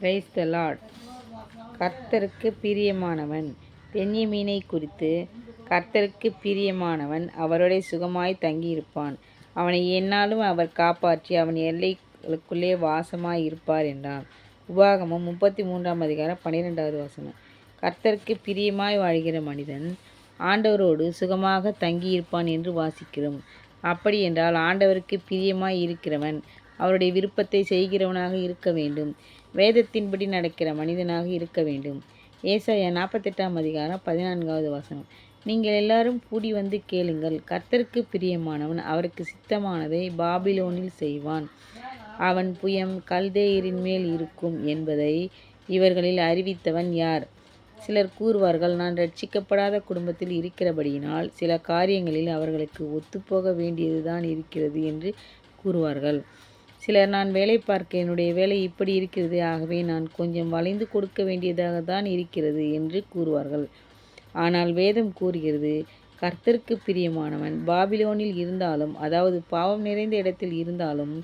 Praise the Lord கர்த்தருக்கு பிரியமானவன். பெண்யமீனை குறித்து கர்த்தருக்கு பிரியமானவன் அவருடைய சுகமாய் தங்கியிருப்பான். அவனை என்னாலும் அவர் காப்பாற்றி அவன் எல்லைகளுக்குள்ளே வாசமாய் இருப்பார் என்றான் உபாகமம் முப்பத்தி மூன்றாம் அதிகாரம் பன்னிரெண்டாவது வசனம். கர்த்தருக்கு பிரியமாய் வாழ்கிற மனிதன் ஆண்டவரோடு சுகமாக தங்கியிருப்பான் என்று வாசிக்கிறோம். அப்படி என்றால் ஆண்டவருக்கு பிரியமாய் இருக்கிறவன் அவருடைய விருப்பத்தை செய்கிறவனாக இருக்க வேண்டும். வேதத்தின்படி நடக்கிற மனிதனாக இருக்க வேண்டும். ஏசாயா நாற்பத்தெட்டாம் அதிகாரம் பதினான்காவது வசனம். நீங்கள் எல்லாரும் கூடி வந்து கேளுங்கள். கர்த்தருக்கு பிரியமானவன் அவருக்கு சித்தமானதை பாபிலோனில் செய்வான். அவன் புயம் கல்தேயரின் மேல் இருக்கும் என்பதை இவர்களில் அறிவித்தவன் யார்? சிலர் கூறுவார்கள் நான் ரட்சிக்கப்படாத குடும்பத்தில் இருக்கிறபடியினால் சில காரியங்களில் அவர்களுக்கு ஒத்துப்போக வேண்டியதுதான் இருக்கிறது என்று கூறுவார்கள். சிலர் நான் வேலை பார்க்க என்னுடைய வேலை இப்படி இருக்கிறது. ஆகவே நான் கொஞ்சம் வளைந்து கொடுக்க வேண்டியதாக தான் இருக்கிறது என்று கூறுவார்கள். ஆனால் வேதம் கூறுகிறது கர்த்தருக்கு பிரியமானவன் பாபிலோனில் இருந்தாலும் அதாவது பாவம் நிறைந்த இடத்தில் இருந்தாலும்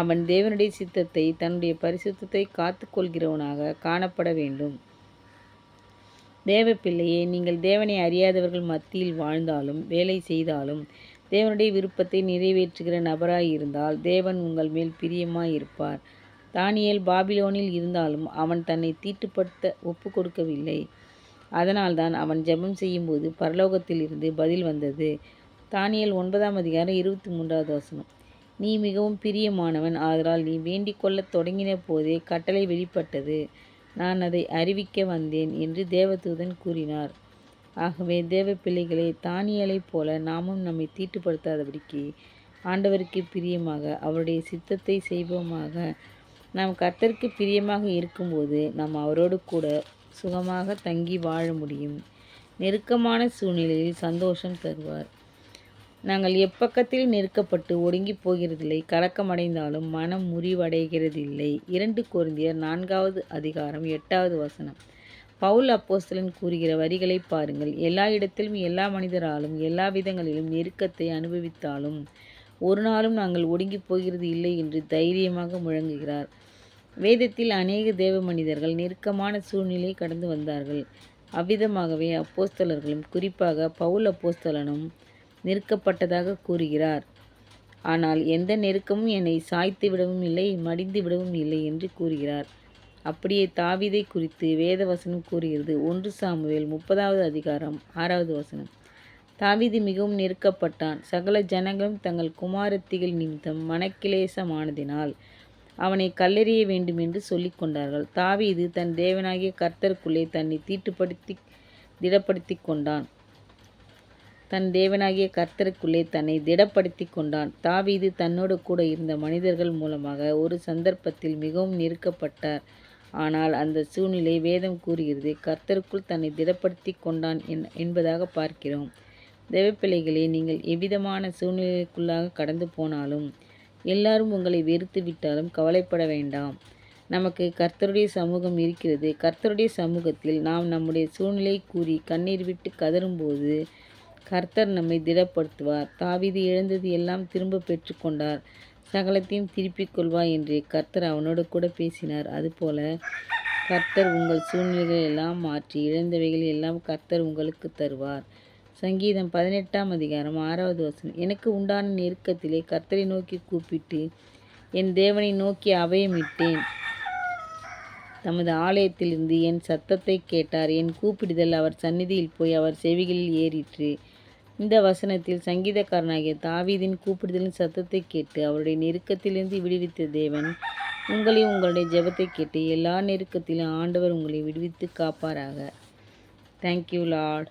அவன் தேவனுடைய சித்தத்தை தன்னுடைய பரிசுத்தத்தை காத்து கொள்கிறவனாக காணப்பட வேண்டும். தேவ பிள்ளையே நீங்கள் தேவனை அறியாதவர்கள் மத்தியில் வாழ்ந்தாலும் வேலை செய்தாலும் தேவனுடைய விருப்பத்தை நிறைவேற்றுகிற நபராய் இருந்தால் தேவன் உங்கள் மேல் பிரியமாய் இருப்பார் தானியல் பாபிலோனில் இருந்தாலும் அவன் தன்னை தீட்டுப்படுத்த ஒப்பு கொடுக்கவில்லை அதனால்தான் அவன் ஜெபம் செய்யும்போது பரலோகத்திலிருந்து பதில் வந்தது. தானியல் ஒன்பதாம் அதிகாரம் இருபத்தி மூன்றாவது வசனம். நீ மிகவும் பிரியமானவன் ஆதலால் நீ வேண்டிக் கொள்ளத் தொடங்கின போதே கட்டளை வெளிப்பட்டது. நான் அதை அறிவிக்க வந்தேன் என்று தேவதூதன் கூறினார். ஆகவே தேவ பிள்ளைகளே தானியலைப் போல நாமும் நம்மை தீட்டுப்படுத்தாதபடிக்கு ஆண்டவருக்கு பிரியமாக அவருடைய சித்தத்தை செய்வோமாக. நாம் கர்த்தருக்கு பிரியமாக இருக்கும்போது நாம் அவரோடு கூட சுகமாக தங்கி வாழ முடியும். நெருக்கமான சூழ்நிலையில் சந்தோஷம் தருவார். நாங்கள் எப்பக்கத்தில் நெருக்கப்பட்டு ஒடுங்கி போகிறதில்லை கலக்கமடைந்தாலும் மனம் முறிவடைகிறதில்லை. இரண்டு குருந்தியர் நான்காவது அதிகாரம் எட்டாவது வசனம். பவுல் அப்போஸ்தலன் கூறுகிற வரிகளை பாருங்கள். எல்லா இடத்திலும் எல்லா மனிதராலும் எல்லா விதங்களிலும் நெருக்கத்தை அனுபவித்தாலும் ஒரு நாளும் நாங்கள் ஒடுங்கி போகிறது இல்லை என்று தைரியமாக முழங்குகிறார். வேதத்தில் அநேக தேவ மனிதர்கள் நெருக்கமான சூழ்நிலை கடந்து வந்தார்கள். அவ்விதமாகவே அப்போஸ்தலர்களும் குறிப்பாக பவுல் அப்போஸ்தலனும் நெருக்கப்பட்டதாக கூறுகிறார். ஆனால் எந்த நெருக்கமும் என்னை சாய்த்து விடவும் இல்லை மடிந்து விடவும் இல்லை என்று கூறுகிறார். அப்படியே தாவிதை குறித்து வேத வசனம் கூறுகிறது. ஒன்று சாமுவேல் முப்பதாவது அதிகாரம் ஆறாவது வசனம். தாவிது மிகவும் நெருக்கப்பட்டான். சகல ஜனங்களும் தங்கள் குமாரத்திகள் நிமித்தம் மனக்கிலேசமானதினால் அவனை கல்லெறிய வேண்டும் என்று சொல்லிக் கொண்டார்கள். தாவீது தன் தேவனாகிய கர்த்தருக்குள்ளே தன்னை தீட்டுப்படுத்தி திடப்படுத்தி கொண்டான். தன் தேவனாகிய கர்த்தருக்குள்ளே தன்னை திடப்படுத்தி கொண்டான். தாவீது தன்னோடு கூட இருந்த மனிதர்கள் மூலமாக ஒரு சந்தர்ப்பத்தில் மிகவும் நெருக்கப்பட்டார். ஆனால் அந்த சூழ்நிலை வேதம் கூறுகிறது கர்த்தருக்குள் தன்னை திடப்படுத்தி கொண்டான் என்பதாக பார்க்கிறோம். தேவப்பிள்ளைகளே நீங்கள் எவ்விதமான சூழ்நிலைக்குள்ளாக கடந்து போனாலும் எல்லாரும் உங்களை வெறுத்து விட்டாலும் கவலைப்பட வேண்டாம். நமக்கு கர்த்தருடைய சமூகம் இருக்கிறது. கர்த்தருடைய சமூகத்தில் நாம் நம்முடைய சூழ்நிலை கூறி கண்ணீர் விட்டு கதறும்போது கர்த்தர் நம்மை திடப்படுத்துவார். தாவிது இழந்தது எல்லாம் திரும்ப பெற்றுக்கொண்டார் சகலத்தையும் திருப்பிக் கொள்வாய் என்று கர்த்தர் அவனோடு கூட பேசினார். அதுபோல கர்த்தர் உங்கள் சூழ்நிலைகள் எல்லாம் மாற்றி இழந்தவைகள் எல்லாம் கர்த்தர் உங்களுக்கு தருவார். சங்கீதம் பதினெட்டாம் அதிகாரம் ஆறாவது வசனம். எனக்கு உண்டான நெருக்கத்திலே கர்த்தரை நோக்கி கூப்பிட்டு என் தேவனை நோக்கி அபயமிட்டேன் தமது ஆலயத்திலிருந்து என் சத்தத்தை கேட்டார். என் கூப்பிடுதல் அவர் சந்நிதியில் போய் அவர் செவிகளில் ஏறிற்று. இந்த வசனத்தில் சங்கீதக்காரனாகிய தாவீதின் கூப்பிடுதலின் சத்தத்தை கேட்டு அவருடைய நெருக்கத்திலிருந்து விடுவித்த தேவன் உங்களை உங்களுடைய ஜெபத்தை கேட்டு எல்லா நெருக்கத்திலும் ஆண்டவர் உங்களை விடுவித்து காப்பாராக. Thank you Lord